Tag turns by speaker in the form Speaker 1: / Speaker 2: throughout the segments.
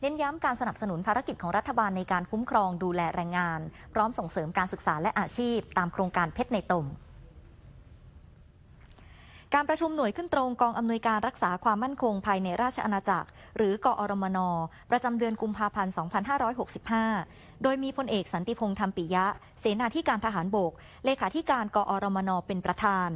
Speaker 1: เน้นย้ำการสนับสนุนภารกิจของรัฐบาลในการคุ้มครองดูแลแรงงาน พร้อมส่งเสริมการศึกษาและอาชีพ ตามโครงการเพชรในตมการประชุมหน่วยขึ้นตรงกองอำนวยการรักษาความมั่นคงภายในราชอาณาจักร หรือกอรมน ประจำเดือนกุมภาพันธ์ 2565 โดยมีพลเอกสันติพงษ์ธรรมปิยะ เสนาธิการทหารบก เลขาธิการกอรมน เป็นประธาน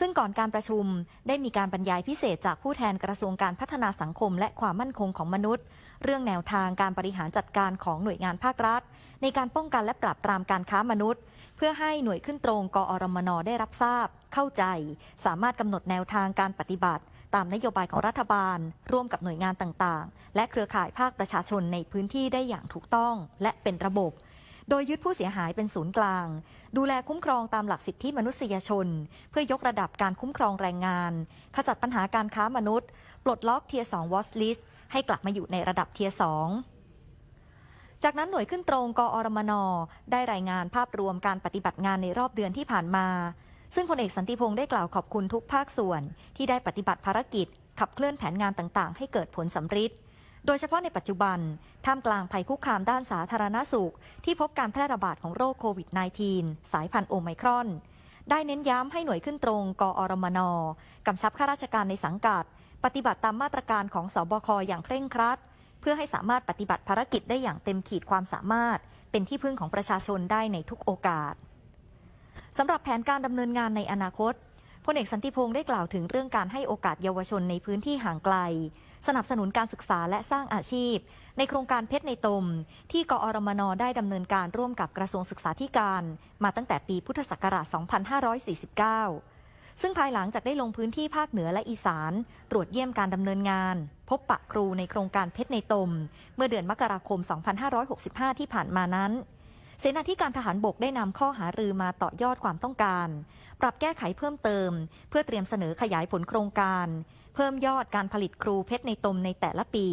Speaker 1: ซึ่งก่อนการประชุมได้มีการบรรยายพิเศษจากผู้แทนกระทรวงการพัฒนาสังคม และความมั่นคงของมนุษย์ เรื่องแนวทางการบริหารจัดการของหน่วยงานภาครัฐ ในการป้องกันและปราบปรามการค้ามนุษย์ เพื่อให้หน่วยขึ้นตรงกอรมนได้รับทราบ เข้าใจ สามารถกำหนดแนวทางการปฏิบัติ ตามนโยบายของรัฐบาล ร่วมกับหน่วยงานต่างๆ และเครือข่ายภาคประชาชนในพื้นที่ได้อย่างถูกต้อง และเป็นระบบ โดยยึดผู้เสียหายเป็นศูนย์กลาง ดูแลคุ้มครองตามหลักสิทธิมนุษยชน เพื่อยกระดับการคุ้มครองแรงงาน ขจัดปัญหาการค้ามนุษย์ ปลดล็อกเทียร์2วอสลิสให้กลับมาอยู่ในระดับเทียร์2จากนั้นหน่วยขึ้นตรงกอรมนได้รายงานภาพรวมการปฏิบัติงานในรอบเดือนที่ผ่านมา ซึ่งพลเอกสันติพงษ์ได้กล่าวขอบคุณทุกภาคส่วน ที่ได้ปฏิบัติภารกิจ ขับเคลื่อนแผนงานต่างๆ ให้เกิดผลสำฤทธิ์ โดยเฉพาะในปัจจุบัน ท่ามกลางภัยคุกคามด้านสาธารณสุข ที่พบการแพร่ระบาดของโรคโควิด -19 สายพันธุ์โอไมครอน ได้เน้นย้ำให้หน่วยขึ้นตรง กอรมนกำชับข้าราชการในสังกัด ปฏิบัติตามมาตรการของสบคอย่างเคร่งครัด เพื่อให้สามารถปฏิบัติภารกิจได้อย่างเต็มขีดความสามารถ เป็นที่พึ่งของประชาชนได้ในทุกโอกาสสำหรับแผนการดำเนินงานในอนาคต พลเอกสันติพงษ์ได้กล่าวถึงเรื่องการให้โอกาสเยาวชนในพื้นที่ห่างไกล สนับสนุนการศึกษาและสร้างอาชีพ ในโครงการเพชรในตม ที่กอรมนได้ดำเนินการร่วมกับกระทรวงศึกษาธิการ มาตั้งแต่ปีพุทธศักราช 2549 ซึ่งภายหลังจากได้ลงพื้นที่ภาคเหนือและอีสาน ตรวจเยี่ยมการดำเนินงาน พบปะครูในโครงการเพชรในตม เมื่อเดือนมกราคม 2565 ที่ผ่านมานั้น เสนาธิการทหารบกได้นำข้อหารือมาต่อยอดความต้องการ ปรับแก้ไขเพิ่มเติม เพื่อเตรียมเสนอขยายผลโครงการ เพิ่มยอดการผลิตครูเพชรในตมในแต่ละปี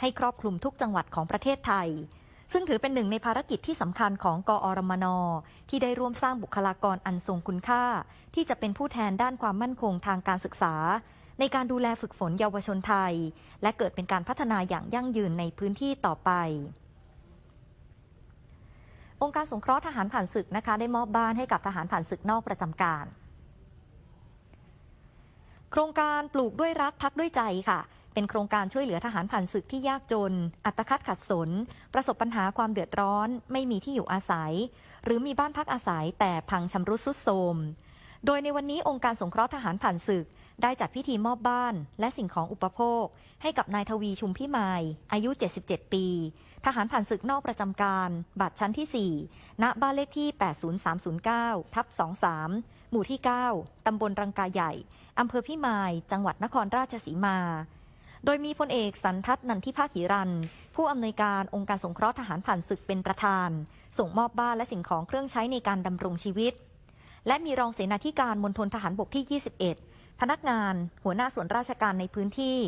Speaker 1: ให้ครอบคลุมทุกจังหวัดของประเทศไทย ซึ่งถือเป็นหนึ่งในภารกิจที่สำคัญของกอรมน ที่ได้ร่วมสร้างบุคลากรอันทรงคุณค่า ที่จะเป็นผู้แทนด้านความมั่นคงทางการศึกษาในการดูแลฝึกฝนเยาวชนไทย และเกิดเป็นการพัฒนาอย่างยั่งยืนในพื้นที่ต่อไป องค์การสงเคราะห์ทหารผ่านศึกนะคะได้มอบบ้านให้กับทหารผ่านศึกนอกประจำการ โครงการปลูกด้วยรักพักด้วยใจค่ะ เป็นโครงการช่วยเหลือทหารผ่านศึกที่ยากจน อัตคัดขัดสน ประสบปัญหาความเดือดร้อน ไม่มีที่อยู่อาศัย หรือมีบ้านพักอาศัยแต่พังชำรุดทรุดโทรมโดยในวันนี้องค์การสงเคราะห์ทหารผ่านศึก ได้จัดพิธีมอบบ้าน และสิ่งของอุปโภค ให้กับนายทวีชุมพิมาย อายุ 77 ปี ทหารผ่านศึกนอกประจำการ บัตรชั้นที่ 4 ณ บ้านเลขที่ 80309 ทับ 23 หมู่ที่ 9 ตำบลรังกาใหญ่ อำเภอพิมาย จังหวัดนครราชสีมา โดยมีพลเอกสันทัศน์นันทิภาขีรัน ผู้อำนวยการองค์การสงเคราะห์ทหารผ่านศึกเป็นประธาน ส่งมอบบ้านและสิ่งของเครื่องใช้ในการดำรงชีวิต และมีรองเสนาธิการมณฑลทหารบกที่ 21 พนักงาน หัวหน้าส่วนราชการในพื้นที่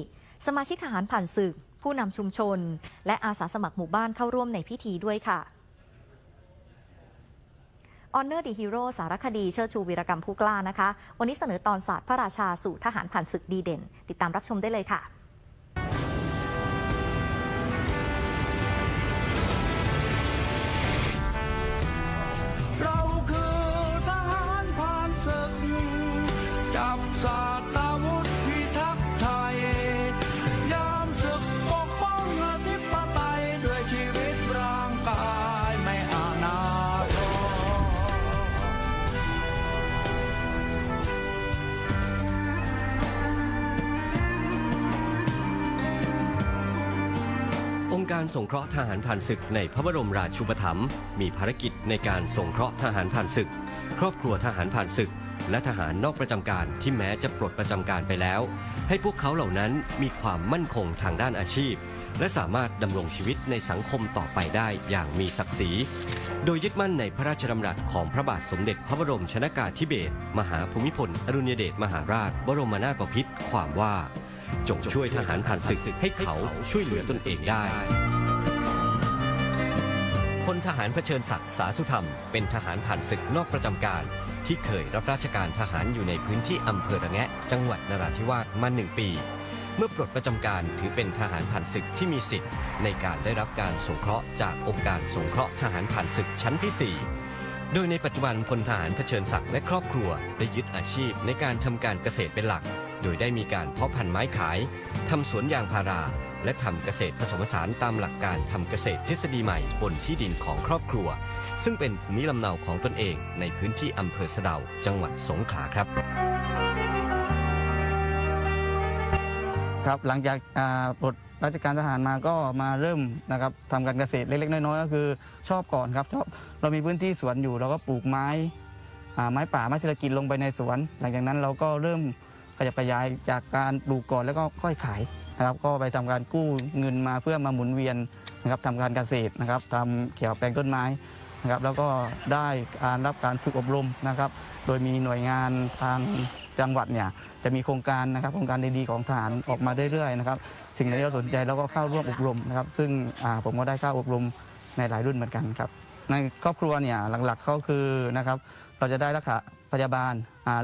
Speaker 1: สมาชิกทหารผ่านศึก ผู้นำชุมชน และอาสาสมัครหมู่บ้านเข้าร่วมในพิธีด้วยค่ะ Honor the Hero สารคดีเชิดชูวีรกรรมผู้กล้านะคะ วันนี้เสนอตอนศาสตร์พระราชาสู่ทหารผ่านศึกดีเด่น ติดตามรับชมได้เลยค่ะ
Speaker 2: อง
Speaker 3: ค์การสงเคราะห์ทหารผ่านศึกในพระบรมราชูปถัมภ์มีภารกิจในการสงเคราะห์ทหารผ่านศึก ครอบครัวทหารผ่านศึก และทหารนอกประจำการที่แม้จะปลดประจำการไปแล้ว ให้พวกเขาเหล่านั้นมีความมั่นคงทางด้านอาชีพ และสามารถดำรงชีวิตในสังคมต่อไปได้อย่างมีศักดิ์ศรี โดยยึดมั่นในพระราชดำรัสของพระบาทสมเด็จพระบรมชนากาธิเบศรมหาภูมิพลอดุลยเดชมหาราชบรมนาถบพิตรความว่า จงช่วยทหารผ่านศึกให้เขาช่วยเหลือตนเองได้พลทหารเผชิญศักดิ์สาสุธรรม เป็นทหารผ่านศึกนอกประจำการ ที่เคยรับราชการทหารอยู่ในพื้นที่อำเภอระแงะ จังหวัดนราธิวาสมาหนึ่งปี เมื่อปลดประจำการถือเป็นทหารผ่านศึกที่มีสิทธิ์ ในการได้รับการสงเคราะห์จากองค์การสงเคราะห์ทหารผ่านศึกชั้นที่ 4โดยในปัจจุบันพลทหารเผชิญศักดิ์และครอบครัว ได้ยึดอาชีพในการทำการเกษตรเป็นหลัก โดยได้มีการเพาะพันธุ์ไม้ขายทำสวนยางพารา และทำเกษตรผสมผสานตามหลักการทำเกษตรทฤษฎีใหม่บนที่ดินของครอบครัว ซึ่งเป็นภูมิลำเนาของตนเองในพื้นที่อำเภอสะเดาจังหวัดสงขลาครับ
Speaker 4: ครับหลังจากอ่าปลดราชการทหารมาก็มาเริ่มนะครับทำการเกษตรเล็กๆน้อยๆก็คือชอบก่อนครับชอบเรามีพื้นที่สวนอยู่เราก็ปลูกไม้อ่าไม้ป่าไม้เศรษฐกิจลงไปในสวน หลังจากนั้นเราก็เริ่ม ขยับขยายจากการปลูกก่อนแล้วก็ค่อยขายนะครับก็ไปทำการกู้เงินมาเพื่อมาหมุนเวียนนะครับทำการเกษตรนะครับทำเกี่ยวกับแปลงต้นไม้นะครับแล้วก็ได้การรับการฝึกอบรมนะครับ โดยมีหน่วยงานทางจังหวัดเนี่ยจะมีโครงการนะครับโครงการดีๆของทหารออกมาเรื่อยๆนะครับสิ่งที่เราสนใจเราก็เข้าร่วมอบรมนะครับซึ่งผมก็ได้เข้าอบรมในหลายรุ่นเหมือนกันครับในครอบครัวเนี่ยหลักๆก็คือนะครับเราจะได้รักษาพยาบาล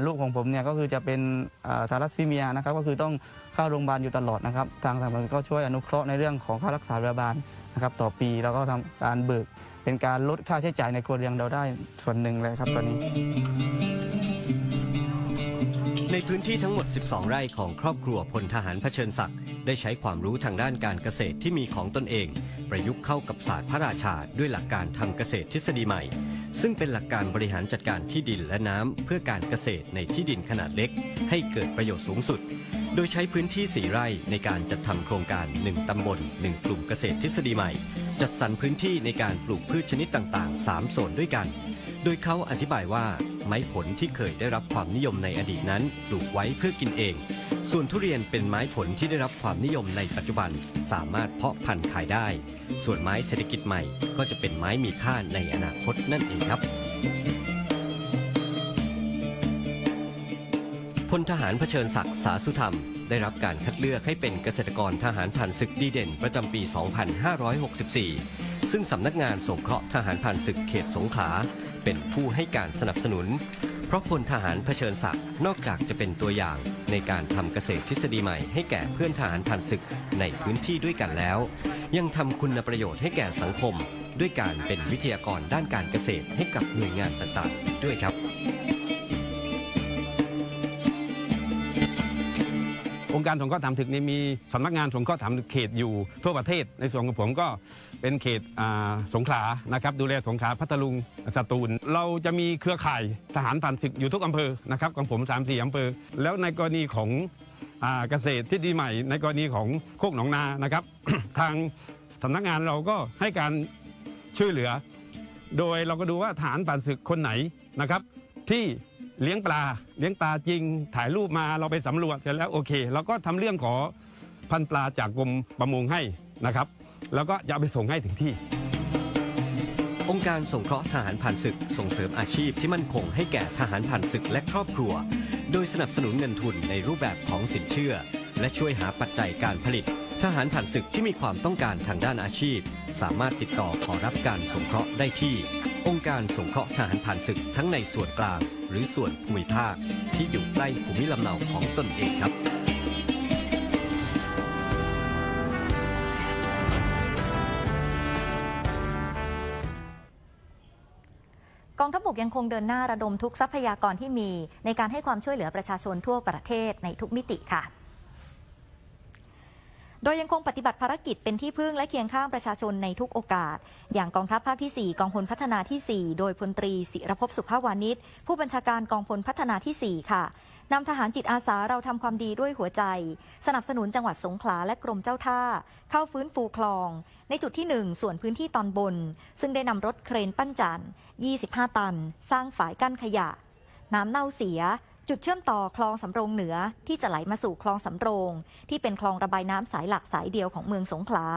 Speaker 4: ลูกของผมเนี่ยก็คือจะเป็นอ่าทารัสซีเมียนะครับก็คือต้องเข้าโรงพยาบาลอยู่ตลอดนะครับ ทางสถาบันก็ช่วยอนุเคราะห์ในเรื่องของค่ารักษาพยาบาลนะครับต่อปีแล้วก็ทำการเบิก เป็นการลดค่าใช้จ่ายในครัวเรือนเราได้ส่วนหนึ่งเลยครับตอนนี้
Speaker 3: ในพื้นที่ทั้งหมด 12 ไร่ของครอบครัวพลทหารเผชิญศักดิ์ได้ใช้ความรู้ทางด้านการเกษตรที่มีของตนเอง ประยุกต์เข้ากับศาสตร์พระราชาด้วยหลักการทำเกษตรทฤษฎีใหม่ ซึ่งเป็นหลักการบริหารจัดการที่ดินและน้ำเพื่อการเกษตรในที่ดินขนาดเล็ก ให้เกิดประโยชน์สูงสุด โดยใช้พื้นที่ 4 ไร่ในการจัดทำโครงการ 1 ตำบล 1 กลุ่มเกษตรทฤษฎีใหม่ จัดสรรพื้นที่ในการปลูกพืชชนิดต่างๆ 3 โซนด้วยกัน โดยเขาอธิบายว่า ไม้ผลที่เคยได้รับความนิยมในอดีตนั้นปลูกไว้เพื่อกินเอง ส่วนทุเรียนเป็นไม้ผลที่ได้รับความนิยมในปัจจุบันสามารถเพาะพันธุ์ขายได้ ส่วนไม้เศรษฐกิจใหม่ ก็จะเป็นไม้มีค่าในอนาคตนั่นเองครับพลทหารเผชิญศักดิ์สาสุธรรม ได้รับการคัดเลือกให้เป็นเกษตรกรทหารผ่านศึกดีเด่นประจำปี 2564 ซึ่งสำนักงานสงเคราะห์ทหารผ่านศึกเขตสงขลาเป็นผู้ให้การสนับสนุน เพราะพลทหารเผชิญศักดิ์นอกจากจะเป็นตัวอย่างในการทำเกษตรทฤษฎีใหม่ให้แก่เพื่อนทหารผ่านศึกในพื้นที่ด้วยกันแล้ว ยังทำคุณประโยชน์ให้แก่สังคม ด้วยการเป็นวิทยากรด้านการเกษตรให้กับหน่วยงานต่างๆ ด้วยครับ
Speaker 5: องค์การสงเคราะห์ถามถึกนี้มีสำนักงานสงเคราะห์ถามถึกเขตอยู่ทั่วประเทศในส่วนของผมก็เป็นเขตสงขลานะครับดูแลสงขลาพัทลุงสตูล เราจะมีเครือข่ายทหารผ่านศึกอยู่ทุกอำเภอนะครับของผม3 4อำเภอ แล้วในกรณีของเกษตรที่ดีใหม่ ในกรณีของโคกหนองนานะครับ ทางสำนักงานเราก็ให้การช่วยเหลือ โดยเราก็ดูว่าฐานผ่านศึกคนไหนนะครับที่ เลี้ยงปลาเลี้ยงปลาจริง ถ่ายรูปมาเราไปสำรวจเสร็จแล้วโอเคเราก็ทำเรื่องขอพันปลาจากกรมประมงให้นะครับ แล้วก็จะไปส่งให้ถึงที่
Speaker 3: องค์การสงเคราะห์ทหารผ่านศึกส่งเสริมอาชีพที่มั่นคงให้แก่ทหารผ่านศึกและครอบครัว โดยสนับสนุนเงินทุนในรูปแบบของสินเชื่อ และช่วยหาปัจจัยการผลิต ทหารผ่านศึกที่มีความต้องการทางด้านอาชีพ สามารถติดต่อขอรับการสงเคราะห์ได้ที่ องค์การสงเคราะห์ทหารผ่านศึกทั้งในส่วนกลาง หรือส่วนภูมิภาค ที่อยู่ใกล้ภูมิลำเนาของตนเองครับ
Speaker 1: กองทัพบกยังคงเดินหน้าระดมทุกทรัพยากรที่มี ในการให้ความช่วยเหลือประชาชนทั่วประเทศในทุกมิติค่ะ โดยยังคงปฏิบัติภารกิจเป็นที่พึ่งและเคียงข้างประชาชนในทุกโอกาส อย่างกองทัพภาคที่ 4 กองพลพัฒนาที่ 4 โดยพลตรีศิรภพสุภาวานิชผู้บัญชาการกองพลพัฒนาที่ 4 ค่ะนำทหารจิตอาสาเราทำความดีด้วยหัวใจ สนับสนุนจังหวัดสงขลาและกรมเจ้าท่า เข้าฟื้นฟูคลอง ในจุดที่ 1 ส่วนพื้นที่ตอนบน ซึ่งได้นำรถเครนปั้นจันทร์25 ตัน สร้างฝายกั้นขยะ น้ำเน่าเสีย จุดเชื่อมต่อคลองสำโรงเหนือที่จะไหลมาสู่คลองสำโรง ที่เป็นคลองระบายน้ำสายหลักสายเดียวของเมืองสงขลา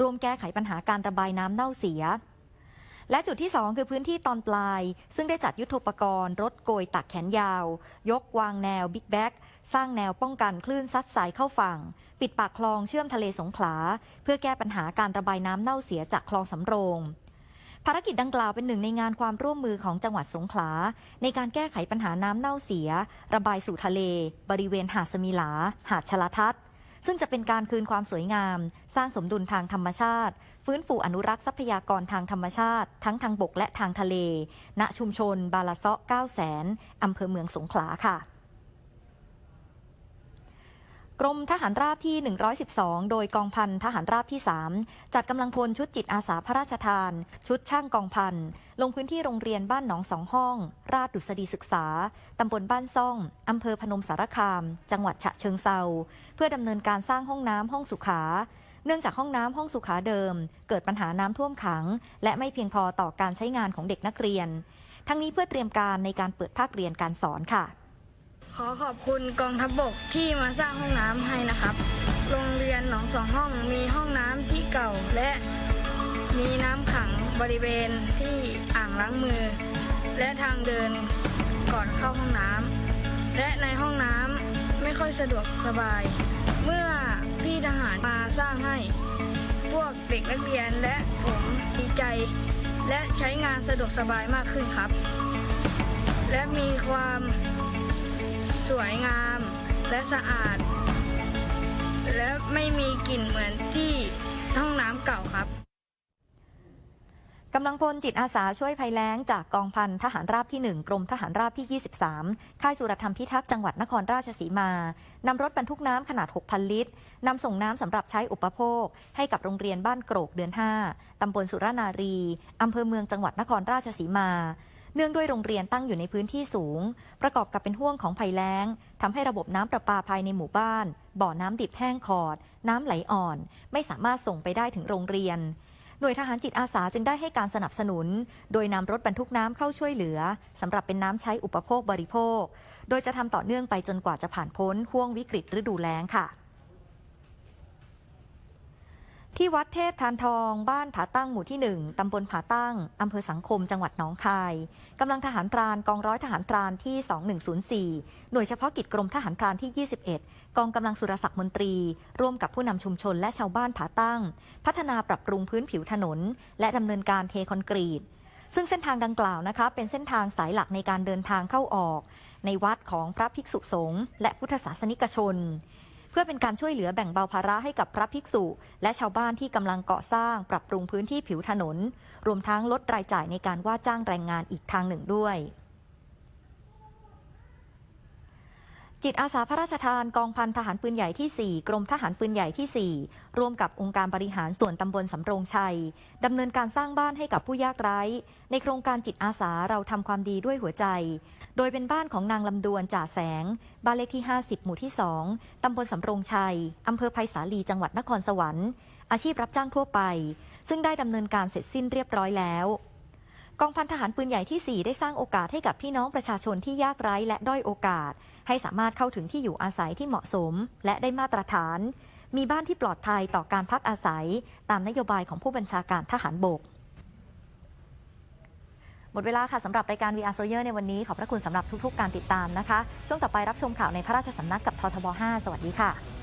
Speaker 1: รวมแก้ไขปัญหาการระบายน้ำเน่าเสีย และจุดที่ 2 คือพื้นที่ตอนปลาย ซึ่งได้จัดยุทธปกรณ์รถโกยตักแขนยาว ยกวางแนวบิ๊กแบ็กสร้างแนวป้องกันคลื่นซัดสายเข้าฝั่ง ปิดปากคลองเชื่อมทะเลสงขลา เพื่อแก้ปัญหาการระบายน้ำเน่าเสียจากคลองสำโรง ภารกิจดังกล่าวเป็นหนึ่งในงานความร่วมมือของจังหวัดสงขลา ในการแก้ไขปัญหาน้ำเน่าเสีย ระบายสู่ทะเล บริเวณหาดสมิลา หาดชลทัศน์ซึ่งจะเป็นการคืนความสวยงาม สร้างสมดุลทางธรรมชาติ ฟื้นฟูอนุรักษ์ทรัพยากรทางธรรมชาติ ทั้งทางบกและทางทะเล ณชุมชน บาลาเซาะ9แสนอำเภอเมืองสงขลาค่ะ รมทหารราบที่ 112 โดยกองพันทหารราบที่ 3 จัดกำลังพลชุดจิตอาสาพระราชทาน ชุดช่างกองพัน ลงพื้นที่โรงเรียนบ้านหนองสองห้อง ราชดุษฎีศึกษา ตำบลบ้านซ่อง อำเภอพนมสารคาม จังหวัดฉะเชิงเซาเพื่อดำเนินการสร้างห้องน้ำห้องสุขาเนื่องจากห้องน้ำห้องสุขาเดิม เกิดปัญหาน้ำท่วมขัง และไม่เพียงพอต่อการใช้งานของเด็กนักเรียน ทั้งนี้เพื่อเตรียมการในการเปิดภาคเรียนการสอนค่ะ
Speaker 6: ขอขอบคุณกองทัพบบกที่มาสร้างห้องน้ำให้นะครับ โรงเรียนหนองสองห้องมีห้องน้ำที่เก่าและมีน้ำขังบริเวณที่อ่างล้างมือ และทางเดินก่อนเข้าห้องน้ำและในห้องน้ำไม่ค่อยสะดวกสบาย เมื่อพี่ทหารมาสร้างให้ พวกเด็กนักเรียนและผมดีใจ และใช้งานสะดวกสบายมากขึ้นครับ และมีความ สวยงามและสะอาด และไม่มีกลิ่นเหมือนที่ห้องน้ำเก่าครับ
Speaker 1: กำลังพลจิตอาสาช่วยภัยแล้งจากกองพันทหารราบที่ 1 กรมทหารราบที่ 23 ค่ายสุรธรรมพิทักษ์จังหวัดนครราชสีมานำรถบรรทุกน้ำขนาด 6,000 ลิตรนำส่งน้ำสำหรับใช้อุปโภค ให้กับโรงเรียนบ้านโกรกเดือน 5ตำบลสุรนารีอำเภอเมืองจังหวัดนครราชสีมา เนื่องด้วยโรงเรียนตั้งอยู่ในพื้นที่สูง ประกอบกับเป็นห่วงของภัยแล้งทำให้ระบบน้ำประปาภายในหมู่บ้าน บ่อน้ำดิบแห้งขอด น้ำไหลอ่อน ไม่สามารถส่งไปได้ถึงโรงเรียนหน่วยทหารจิตอาสาจึงได้ให้การสนับสนุน โดยนำรถบรรทุกน้ำเข้าช่วยเหลือสำหรับเป็นน้ำใช้อุปโภคบริโภค โดยจะทำต่อเนื่องไปจนกว่าจะผ่านพ้นห่วงวิกฤตฤดูแล้งค่ะ ที่วัดเทพทานทอง บ้านผาตั้งหมู่ที่ 1 ตำบลผาตั้ง อำเภอสังคม จังหวัดหนองคาย กำลังทหารพรานกองร้อยทหารพรานที่ 2104 หน่วยเฉพาะกิจกรมทหารพรานที่ 21 กองกำลังสุรศักดิ์มนตรี ร่วมกับผู้นำชุมชนและชาวบ้านผาตั้ง พัฒนาปรับปรุงพื้นผิวถนน และดำเนินการเทคอนกรีต ซึ่งเส้นทางดังกล่าวนะคะเป็นเส้นทางสายหลักในการเดินทางเข้าออก ในวัดของพระภิกษุสงฆ์และพุทธศาสนิกชน พื่อเป็นการช่วยเหลือแบ่งเบาภาระให้กับพระภิกษุ และชาวบ้านที่กำลังก่อสร้างปรับปรุงพื้นที่ผิวถนน รวมทั้งลดรายจ่ายในการว่าจ้างแรงงานอีกทางหนึ่งด้วย จิตอาสาพระราชทานกองพันทหารปืนใหญ่ที่ 4 กรมทหารปืนใหญ่ที่ 4 ร่วมกับองค์การบริหารส่วนตำบลสำโรงชัยดำเนินการสร้างบ้านให้กับผู้ยากไร้ ในโครงการจิตอาสาเราทำความดีด้วยหัวใจ โดยเป็นบ้านของนางลำดวนจ่าแสง บ้านเลขที่ 50 หมู่ที่ 2 ตำบลสำโรงชัยอำเภอไผ่สาลีจังหวัดนครสวรรค์ อาชีพรับจ้างทั่วไป ซึ่งได้ดำเนินการเสร็จสิ้นเรียบร้อยแล้ว กองพันทหารปืนใหญ่ที่ 4 ได้สร้างโอกาสให้กับพี่น้องประชาชนที่ยากไร้และด้อยโอกาส ให้สามารถเข้าถึงที่อยู่อาศัยที่เหมาะสม และได้มาตรฐาน มีบ้านที่ปลอดภัยต่อการพักอาศัย ตามนโยบายของผู้บัญชาการทหารบก หมดเวลาค่ะสำหรับรายการ VR Soyer ในวันนี้ ขอบพระคุณสำหรับทุกๆ การติดตามนะคะ ช่วงต่อไปรับชมข่าวในพระราชสำนักกับททบ 5 สวัสดีค่ะ